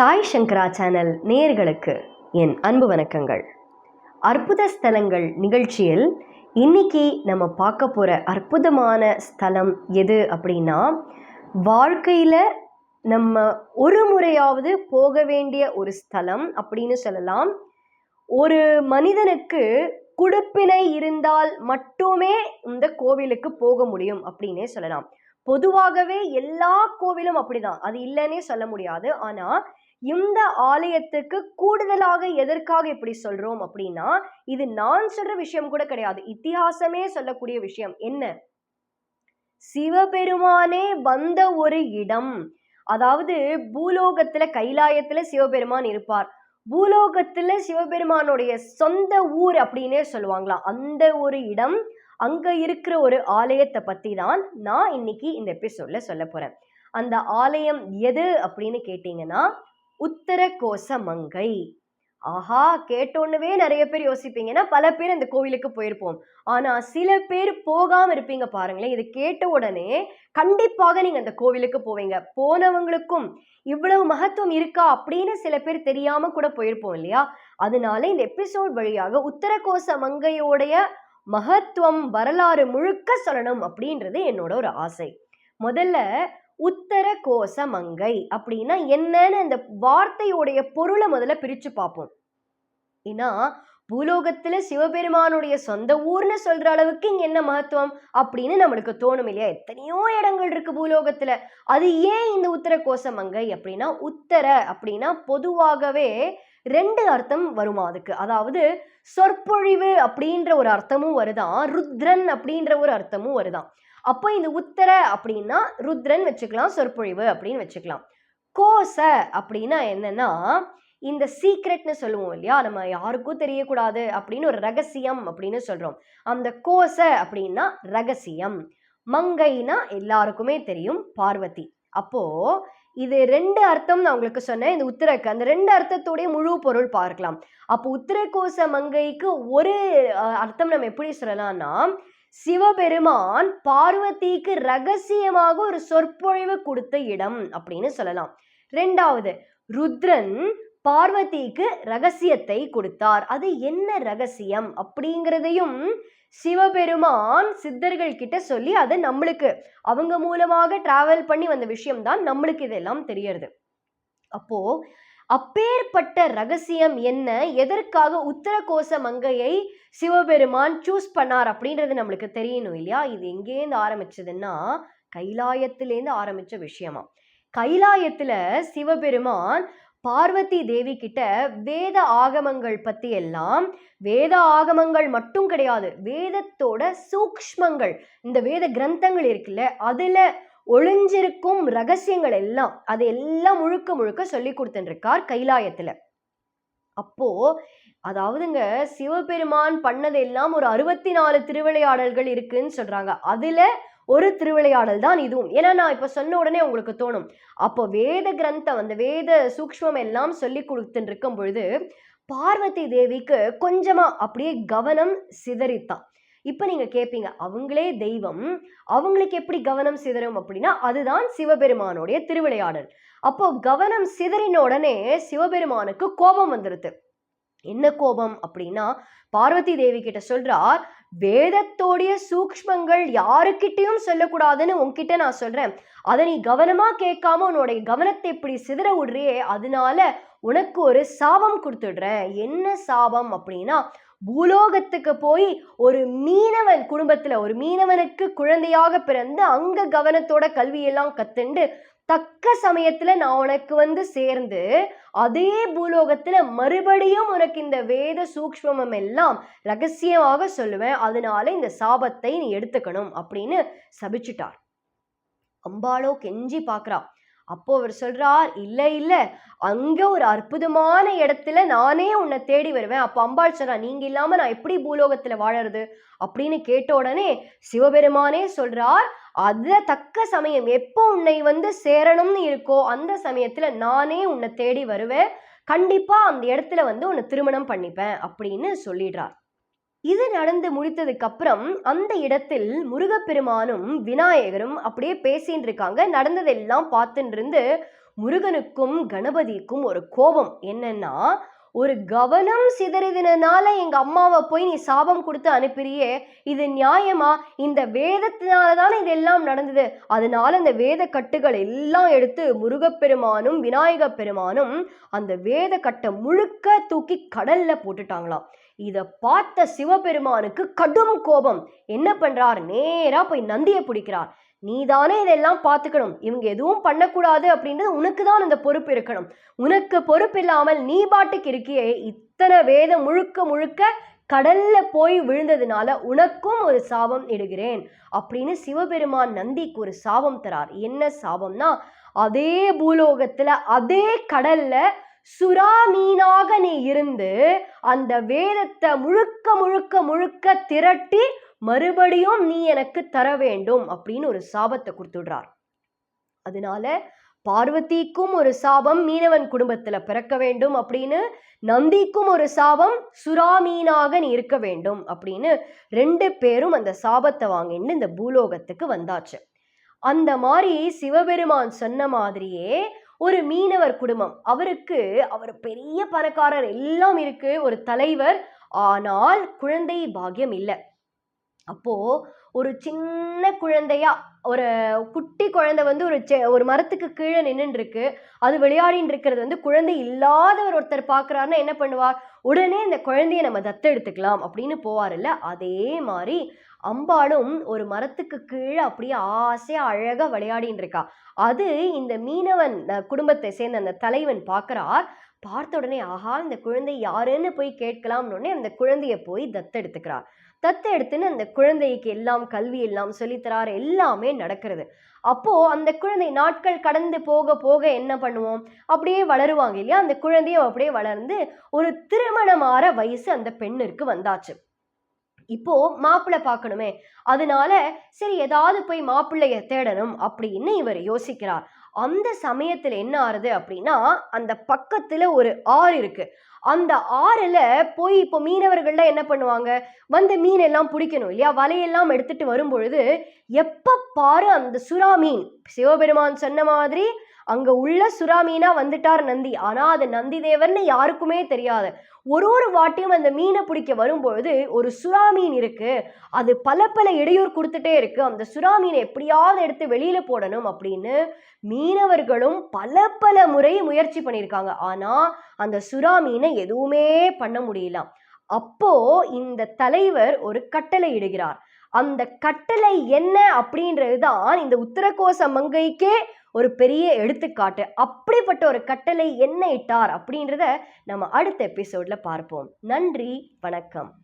சாய் சங்கரா channel நேர்களுக்கு என் அன்பு வணக்கங்கள். அற்புத ஸ்தலங்கள் நிகழ்ச்சியில் இன்னைக்கு நம்ம பார்க்க போகிற அற்புதமான ஸ்தலம் எது அப்படின்னா வாழ்க்கையில் நம்ம ஒரு முறையாவது போக வேண்டிய ஒரு ஸ்தலம் அப்படின்னு சொல்லலாம். ஒரு மனிதனுக்கு குடுப்பினை இருந்தால் மட்டுமே இந்த கோவிலுக்கு போக முடியும் அப்படின்னே சொல்லலாம். பொதுவாகவே எல்லா கோவிலும் அப்படிதான். அது இல்லைன்னே சொல்ல முடியாது. ஆனால் இந்த ஆலயத்துக்கு கூடுதலாக எதற்காக இப்படி சொல்றோம் அப்படின்னா இது நான் சொல்ற விஷயம் கூட கிடையாது. இத்திஹாசமே சொல்லக்கூடிய விஷயம். என்ன? சிவபெருமானே வந்த ஒரு இடம். அதாவது பூலோகத்துல கைலாயத்துல சிவபெருமான் இருப்பார். பூலோகத்துல சிவபெருமானுடைய சொந்த ஊர் அப்படின்னே சொல்லுவாங்களா? அந்த ஒரு இடம் அங்க இருக்கிற ஒரு ஆலயத்தை பத்தி தான் நான் இன்னைக்கு இந்த எபிசோட்ல சொல்ல போறேன். அந்த ஆலயம் எது அப்படின்னு கேட்டீங்கன்னா உத்தர கோச மங்கை ஆஹா கேட்டோன்னவே நிறைய பேர் யோசிப்பீங்கன்னா பல பேர் இந்த கோவிலுக்கு போயிருப்போம். ஆனா சில பேர் போகாம இருப்பீங்க பாருங்களேன். இது கேட்ட உடனே கண்டிப்பாக நீங்க அந்த கோவிலுக்கு போவீங்க. போனவங்களுக்கும் இவ்வளவு மகத்துவம் இருக்கா அப்படின்னு சில பேர் தெரியாம கூட போயிருப்போம் இல்லையா? அதனால இந்த எபிசோட் வழியாக உத்தரகோச மங்கையோடைய மகத்துவம் வரலாறு முழுக்க சொல்லணும் அப்படின்றது என்னோட ஒரு ஆசை. முதல்ல உத்தர கோச மங்கை அப்படின்னா என்னன்னு அந்த வார்த்தையோடைய பொருளை முதல்ல பிரிச்சு பார்ப்போம். ஏன்னா பூலோகத்துல சிவபெருமானுடைய சொந்த ஊர்னு சொல்ற அளவுக்கு இங்க என்ன மகத்துவம் அப்படின்னு நம்மளுக்கு தோணும் இல்லையா? எத்தனையோ இடங்கள் இருக்கு பூலோகத்துல. அது ஏன் இந்த உத்தர கோச மங்கை அப்படின்னா உத்தர அப்படின்னா பொதுவாகவே ரெண்டு அர்த்தம் வருமா அதுக்கு? அதாவது சொற்பொழிவு அப்படின்ற ஒரு அர்த்தமும் வருதான் ருத்ரன் அப்படின்ற ஒரு அர்த்தமும் வருதான். அப்போ இந்த உத்தர அப்படின்னா ருத்ரன் வச்சுக்கலாம் சொற்பொழிவு அப்படின்னு வச்சுக்கலாம். கோச அப்படின்னா என்னன்னா இந்த சீக்ரெட்னு சொல்லுவோம் இல்லையா? நம்ம யாருக்கும் தெரியக்கூடாது அப்படின்னு ஒரு ரகசியம் அப்படின்னு சொல்றோம். அந்த கோச அப்படின்னா ரகசியம். மங்கைனா எல்லாருக்குமே தெரியும் பார்வதி. அப்போ இது ரெண்டு அர்த்தம் நான் உங்களுக்கு சொன்னேன். இந்த உத்திரக்கு அந்த ரெண்டு அர்த்தத்தோடைய முழு பொருள் பார்க்கலாம். அப்போ உத்திரகோச மங்கைக்கு ஒரு அர்த்தம் நம்ம எப்படி சொல்லலாம்னா சிவபெருமான் பார்வதிக்கு ரகசியமாக ஒரு சொற்பொழிவு கொடுத்த இடம் அப்படின்னு சொல்லலாம். ரெண்டாவது ருத்ரன் பார்வதிக்கு ரகசியத்தை கொடுத்தார். அது என்ன ரகசியம் அப்படிங்கிறதையும் சிவபெருமான் சித்தர்கள் கிட்ட சொல்லி அது நம்மளுக்கு அவங்க மூலமாக டிராவல் பண்ணி வந்த விஷயம் தான் நம்மளுக்கு இதெல்லாம் தெரியறது. அப்போ அப்பேற்பட்ட ரகசியம் என்ன? எதற்காக உத்தரகோச மங்கையை சிவபெருமான் சூஸ் பண்ணார் அப்படின்றது நம்மளுக்கு தெரியணும் இல்லையா? இது எங்கேருந்து ஆரம்பிச்சதுன்னா கைலாயத்திலேருந்து ஆரம்பிச்ச விஷயமா. கைலாயத்துல சிவபெருமான் பார்வதி தேவி கிட்ட வேத ஆகமங்கள் பத்தி எல்லாம் வேத ஆகமங்கள் மட்டும் கிடையாது வேதத்தோட சூக்ஷ்மங்கள் இந்த வேத கிரந்தங்கள் இருக்குல்ல அதுல ஒளிஞ்சிருக்கும் ரகசியங்கள் எல்லாம் அது எல்லாம் முழுக்க முழுக்க சொல்லி கொடுத்துருக்கார் கைலாயத்துல. அப்போ அதாவதுங்க சிவபெருமான் பண்ணதெல்லாம் ஒரு அறுபத்தி நாலு திருவிளையாடல்கள் இருக்குன்னு சொல்றாங்க. அதுல ஒரு திருவிளையாடல் தான் இதுவும். ஏன்னா நான் இப்போ சொன்ன உடனே உங்களுக்கு தோணும். அப்போ வேத கிரந்தம் அந்த வேத சூக்ஷ்மம் எல்லாம் சொல்லி கொடுத்துட்டு இருக்கும் பொழுது பார்வதி தேவிக்கு கொஞ்சமா அப்படியே கவனம் சிதறித்தான். இப்போ நீங்கள் கேட்பீங்க அவங்களே தெய்வம் அவங்களுக்கு எப்படி கவனம் சிதறும் அப்படின்னா அதுதான் சிவபெருமானுடைய திருவிளையாடல். அப்போ கவனம் சிதறின உடனே சிவபெருமானுக்கு கோபம் வந்துடுது என்ன கோபம் அப்படின்னா பார்வதி தேவி கிட்ட சொல்றார் வேதத்தோடைய சூக்ஷ்மங்கள் யாருக்கிட்டையும் சொல்லக்கூடாதுன்னு உன்கிட்ட நான் சொல்றேன். அதை நீ கவனமா கேட்காம உன்னுடைய கவனத்தை இப்படி சிதற விடுறியே அதனால உனக்கு ஒரு சாபம் கொடுத்துடுறேன். என்ன சாபம் அப்படின்னா பூலோகத்துக்கு போய் ஒரு மீனவன் குடும்பத்தில் ஒரு மீனவனுக்கு குழந்தையாக பிறந்து அங்கே கவனத்தோட கல்வியெல்லாம் கத்துண்டு தக்க சமயத்துல நான் உனக்கு வந்து சேர்ந்து அதே பூலோகத்துல மறுபடியும் உனக்கு இந்த வேத சூக்ஷ்மம் எல்லாம் ரகசியமாக சொல்லுவேன். அதனால இந்த சாபத்தை நீ எடுத்துக்கணும் அப்படின்னு சபிச்சிட்டார் அம்பாளோ கெஞ்சி பார்க்கறா. அப்போ அவர் சொல்றார் இல்லை இல்லை. அங்கே ஒரு அற்புதமான இடத்துல நானே உன்னை தேடி வருவேன். அப்போ அம்பாள் சொல்றா நீங்க இல்லாம நான் எப்படி பூலோகத்தில் வாழறது? அப்படின்னு கேட்ட உடனே சிவபெருமானே சொல்றார் அதில் தக்க சமயம் எப்போ உன்னை வந்து சேரணும்னு இருக்கோ அந்த சமயத்தில் நானே உன்னை தேடி வருவேன். கண்டிப்பாக அந்த இடத்துல வந்து உன்னை திருமணம் பண்ணிப்பேன். அப்படின்னு சொல்லிடுறார். இது நடந்து முடித்ததுக்கு அப்புறம் அந்த இடத்தில் முருகப்பெருமானும் விநாயகரும் அப்படியே பேசின்னு இருக்காங்க. நடந்ததெல்லாம் பார்த்துட்டு இருந்து முருகனுக்கும் கணபதிக்கும் ஒரு கோபம். என்னன்னா ஒரு கவனம் சிதறினனால எங்க அம்மாவை போய் நீ சாபம் கொடுத்து அனுப்புறியே இது நியாயமா? இந்த வேதத்தினால தானே இதெல்லாம் நடந்தது. அதனால அந்த வேத கட்டுகள் எல்லாம் எடுத்து முருகப்பெருமானும் விநாயக பெருமானும் அந்த வேத கட்டை முழுக்க தூக்கி கடல்ல போட்டுட்டாங்களாம். இதை பார்த்த சிவபெருமானுக்கு கடும் கோபம். என்ன பண்றார்? நேரா போய் நந்தியை பிடிக்கிறார். நீ தானே இதெல்லாம் பார்த்துக்கணும். இவங்க எதுவும் பண்ணக்கூடாது அப்படின்றது உனக்கு தான் அந்த பொறுப்பு இருக்கணும். உனக்கு பொறுப்பு இல்லாமல் நீ பாட்டுக்கு இருக்கியே இத்தனை வேதம் முழுக்க முழுக்க கடல்ல போய் விழுந்ததுனால உனக்கும் ஒரு சாபம் இடுகிறேன் அப்படின்னு சிவபெருமான் நந்திக்கு ஒரு சாபம் தரார். என்ன சாபம்னா அதே பூலோகத்துல அதே கடல்ல சுறா மீனாக நீ இருந்து அந்த வேதத்தை முழுக்க முழுக்க முழுக்க திரட்டி மறுபடியும் நீ எனக்கு தர வேண்டும் அப்படின்னு ஒரு சாபத்தை கொடுத்துடுறார். அதனால பார்வதிக்கும் ஒரு சாபம் மீனவன் குடும்பத்துல பிறக்க வேண்டும் அப்படின்னு நந்திக்கும் ஒரு சாபம் சுறாமீனாக நீ இருக்க வேண்டும் அப்படின்னு ரெண்டு பேரும் அந்த சாபத்தை வாங்கிட்டு இந்த பூலோகத்துக்கு வந்தாச்சு. அந்த மாதிரி சிவபெருமான் சொன்ன மாதிரியே ஒரு மீனவர் குடும்பம். அவருக்கு அவர் பெரிய பணக்காரர் எல்லாம் இருக்கு ஒரு தலைவர். ஆனால் குழந்தை பாக்கியம் இல்லை. அப்போ ஒரு சின்ன குழந்தையா ஒரு குட்டி குழந்தை வந்து ஒரு செ ஒரு மரத்துக்கு கீழே நின்றுட்டு இருக்கு. அது விளையாடின்னு இருக்கிறது வந்து குழந்தை இல்லாதவர் ஒருத்தர் பார்க்குறாருன்னா என்ன பண்ணுவார்? உடனே இந்த குழந்தைய நம்ம தத்தெடுத்துக்கலாம் அப்படின்னு போவார்ல அதே மாதிரி அம்பாளும் ஒரு மரத்துக்கு கீழே அப்படியே ஆசையா அழகா விளையாடின்னு இருக்கா. அது இந்த மீனவன் அஹ், குடும்பத்தை சேர்ந்த அந்த தலைவன் பார்க்கறார் பார்த்த உடனே ஆஹா இந்த குழந்தை யாருன்னு போய் கேட்கலாம்னு உடனே அந்த குழந்தைய போய் தத்தெடுத்துக்கிறார் தத்தெடுத்துன்னு அந்த குழந்தைக்கு எல்லாம் கல்வி எல்லாம் சொல்லித்தரார் எல்லாமே நடக்கிறது. அப்போ அந்த குழந்தை நாட்கள் கடந்து போக போக என்ன பண்ணுவோம்? அப்படியே வளருவாங்க இல்லையா? அந்த குழந்தையும் அப்படியே வளர்ந்து ஒரு திருமணமாற வயசு அந்த பெண்ணிற்கு வந்தாச்சு. இப்போ மாப்பிள்ளை பார்க்கணுமே. அதனால சரி ஏதாவது போய் மாப்பிள்ளைய தேடணும் அப்படின்னு இவர் யோசிக்கிறார். அந்த சமயத்துல என்ன ஆறுது அப்படின்னா அந்த பக்கத்துல ஒரு ஆறு இருக்கு. அந்த ஆறுல போய் இப்போ மீனவர்கள்லாம் என்ன பண்ணுவாங்க? வந்து மீன் எல்லாம் பிடிக்கணும் இல்லையா? வலையெல்லாம் எடுத்துட்டு வரும்பொழுது எப்ப பாரு அந்த சுறா மீன் சிவபெருமான் சொன்ன மாதிரி அங்க உள்ள சுறா மீனா வந்துட்டார் நந்தி. ஆனா அது நந்தி தேவர்னு யாருக்குமே தெரியாது. ஒரு ஒரு வாட்டியும் அந்த மீனை பிடிக்க வரும்பொழுது ஒரு சுறா மீன் இருக்கு. அது பல பல இடையூறு கொடுத்துட்டே இருக்கு. அந்த சுறா மீனை எப்படியாவது எடுத்து வெளியில போடணும் அப்படின்னு மீனவர்களும் பல பல முறை முயற்சி பண்ணியிருக்காங்க. ஆனா அந்த சுறா மீனை எதுவுமே பண்ண முடியல. அப்போ இந்த தலைவர் ஒரு கட்டளை இடுகிறார். அந்த கட்டளை என்ன அப்படின்றது தான் இந்த உத்தரகோச மங்கைக்கே ஒரு பெரிய எடுத்துக்காட்டு அப்படிப்பட்ட ஒரு கட்டளை என்ன இட்டார் அப்படின்றத நம்ம அடுத்த எபிசோட்ல பார்ப்போம். நன்றி வணக்கம்.